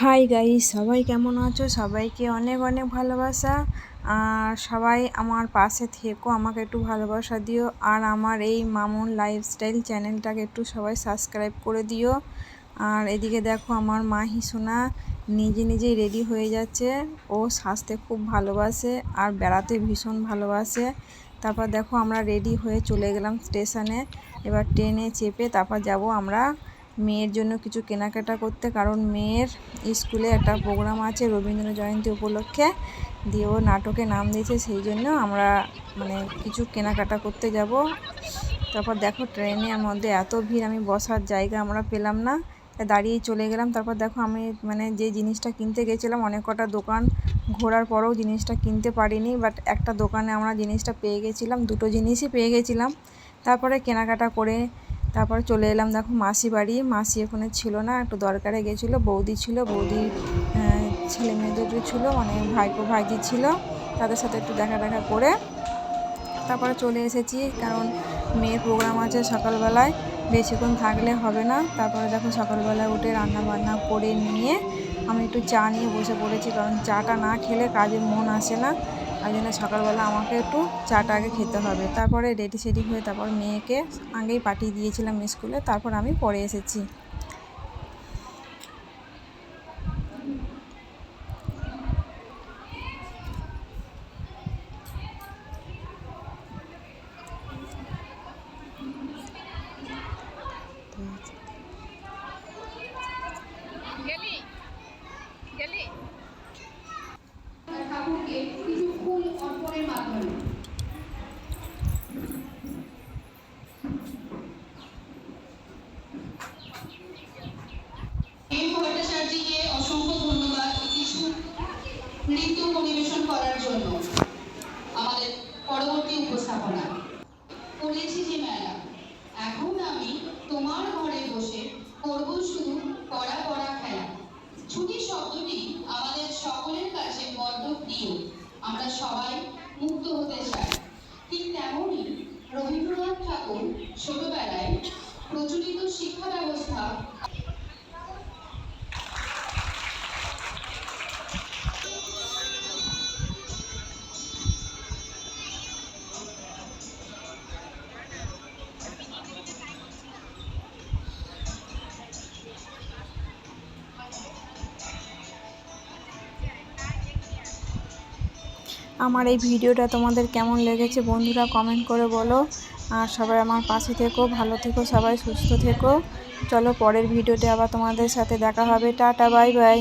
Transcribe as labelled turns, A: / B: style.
A: Hi guys সবাই কেমন আছো? সবাইকে অনেক অনেক ভালোবাসা। আর সবাই আমার পাশে থেকো, আমাকে একটু ভালোবাসা দিও। আর আমার এই মামুন লাইফস্টাইল চ্যানেলটাকে একটু সবাই সাবস্ক্রাইব করে দিও। আর এদিকে দেখো আমার মা হিসোনা নিজে নিজেই রেডি হয়ে যাচ্ছে। ও সাজতে খুব ভালোবাসে আর বেড়াতে ভীষণ ভালোবাসে। তারপর দেখো আমরা রেডি হয়ে চলে গেলাম স্টেশনে এবার ট্রেনে চেপে তারপর যাব আমরা মেয়ের জন্য কিছু কেনাকাটা করতে, কারণ মেয়ের স্কুলে একটা প্রোগ্রাম আছে রবীন্দ্র জয়ন্তী উপলক্ষে। দিয়ে ও নাটকে নাম দিয়েছে, সেই জন্য আমরা মানে কিছু কেনাকাটা করতে যাব। তারপর দেখো ট্রেনের মধ্যে এত ভিড়, আমি বসার জায়গা আমরা পেলাম না। দাঁড়িয়ে চলে গেলাম। তারপর দেখো আমি মানে যে জিনিসটা কিনতে গেছিলাম, অনেক কটা দোকান ঘোরার পরেও জিনিসটা কিনতে পারিনি। বাট একটা দোকানে আমরা জিনিসটা পেয়ে গেছিলাম, দুটো জিনিসই পেয়ে গেছিলাম। তারপরে কেনাকাটা করে তারপরে চলে এলাম দেখো মাসি বাড়ি। মাসি ওখানে ছিল না, একটু দরকারে গেছিল, বৌদি ছিল, বৌদি ছেলে মেয়ে দুটো ছিল মানে ভাইপো ভাইজি ছিল, তাদের সাথে একটু দেখা দেখা করে। তারপরে চলে এসেছি, কারণ মেয়ের প্রোগ্রাম আছে সকালবেলায়, বেশিক্ষণ থাকলে হবে না। তারপরে দেখো সকালবেলায় উঠে রান্না বান্না করে নিয়ে আমি একটু চা নিয়ে বসে পড়েছি, কারণ চাটা না খেলে কাজে মন আসে না। ওই জন্য সকালবেলা আমাকে একটু চাটা আগে খেতে হবে। তারপরে রেডি সেডি হয়ে তারপর মেয়েকে আগেই পাঠিয়ে দিয়েছিলাম স্কুলে, তারপর আমি পরে এসেছি।
B: নৃত্য পরিবেশন করার জন্য আমাদের পরবর্তী উপস্থাপনা। করেছি যে মেলা এখন আমি তোমার ঘরে বসে করব শুধু পড়া পড়া খেলা। ছুটি শব্দটি আমাদের সকলের কাছে বড্ড প্রিয় আমরা সবাই মুক্ত হতে চাই। ঠিক তেমনই রবীন্দ্রনাথ ঠাকুর ছোটবেলায় প্রচলিত শিক্ষা ব্যবস্থা
A: আমার এই ভিডিওটা তোমাদের কেমন লেগেছে বন্ধুরা কমেন্ট করে বলো। আর সবাই আমার পাশে থেকো, ভালো থেকো, সবাই সুস্থ থেকো। চলো পরের ভিডিওতে আবার তোমাদের সাথে দেখা হবে। Tata bye bye